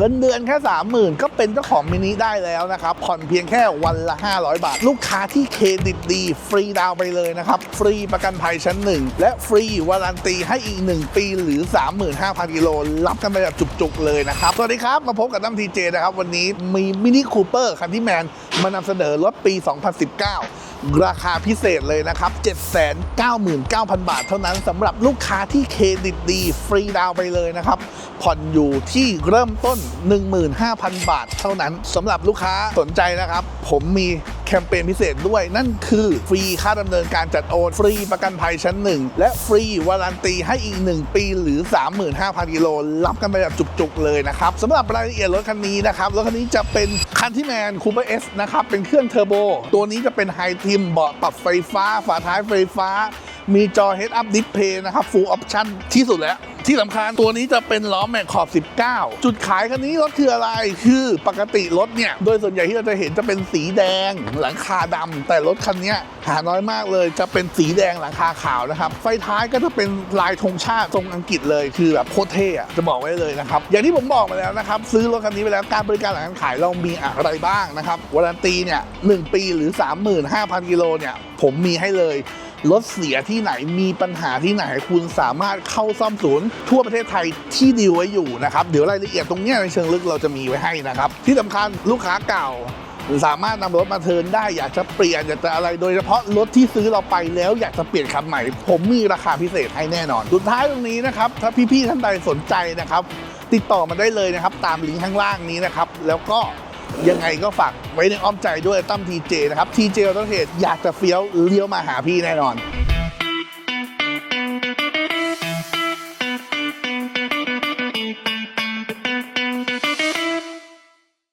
เงินเดือนแค่ 30,000 ก็เป็นเจ้าของมินิได้แล้วนะครับ ผ่อนเพียงแค่วันละ 500 บาท ลูกค้าที่เครดิตดี ฟรีดาวไปเลยนะครับ ฟรีประกันภัยชั้นหนึ่งและฟรีวารันตีให้อีก 1 ปีหรือ 35,000กิโลรับกันไปแบบจุกๆเลยนะครับ สวัสดีครับ มาพบกับตั้มทีเจนะครับ วันนี้มีมินิคูเปอร์คันที่แมนมานำเสนอรถปี 2019ราคาพิเศษเลยนะครับ 799,000 บาทเท่านั้นสำหรับลูกค้าที่เครดิตดี ฟรีดาวไปเลยนะครับ ผ่อนอยู่ที่เริ่มต้น 15,000 บาทเท่านั้นสำหรับลูกค้าสนใจนะครับ ผมมีแคมเปญพิเศษด้วยนั่นคือฟรีค่าดำเนินการจัดโอนฟรีประกันภัยชั้นหนึ่งและฟรีวารันตีให้อีก 1 ปีหรือ 35,000 กิโลรับกันไปแบบจุกๆเลยนะครับสำหรับรายละเอียดรถคันนี้นะครับรถคันนี้จะเป็นคันที่แมนคูเปอร์เอสนะครับเป็นเครื่องเทอร์โบ ตัวนี้จะเป็นไฮทิมเบาะปรับไฟฟ้า ฝาท้ายไฟฟ้า มีจอ Head Up Display นะครับ Full Option ที่สุดแล้ว ที่สำคัญตัวนี้จะเป็นล้อแม็กขอบ 19 จุดขายคันนี้รถคืออะไรคือปกติรถเนี่ย โดยส่วนใหญ่ที่เราจะเห็นจะเป็นสีแดงหลังคาดำแต่รถคันนี้หาน้อยมากเลย จะเป็นสีแดงหลังคาขาวนะครับ ไฟท้ายก็จะเป็นลายธงชาติทรงอังกฤษเลยคือแบบโคตรเท่จะบอกไว้เลยนะครับ อย่างที่ผมบอกมาแล้วนะครับ ซื้อรถคันนี้ไปแล้วการบริการหลังการขายเรามีอะไรบ้างนะครับวารันตีเนี่ยหนึ่งปีหรือ 35,000กิโลเนี่ยผมมีให้เลย รถเสียที่ไหนมีปัญหาที่ไหนคุณสามารถเข้าซ่อมศูนย์ ทั่วประเทศไทยที่ดีไว้อยู่นะครับ เดี๋ยวรายละเอียดตรงนี้ในเชิงลึกเราจะมีไว้ให้นะครับ ที่สำคัญลูกค้าเก่าสามารถนำรถมาเทินได้อยากจะเปลี่ยนอยากจะอะไรโดยเฉพาะรถที่ซื้อเราไปแล้วอยากจะเปลี่ยนคันใหม่ ผมมีราคาพิเศษให้แน่นอน สุดท้ายตรงนี้นะครับถ้าพี่ๆท่านใดสนใจนะครับ ติดต่อมาได้เลยนะครับ ตามลิงก์ข้างล่างนี้นะครับ แล้วก็ ยังไงก็ฝากไว้ในอ้อมใจด้วยตั้มทีเจนะครับทีเจออโตเหตุอยากจะเฟี้ยวเลี้ยวมาหาพี่แน่นอน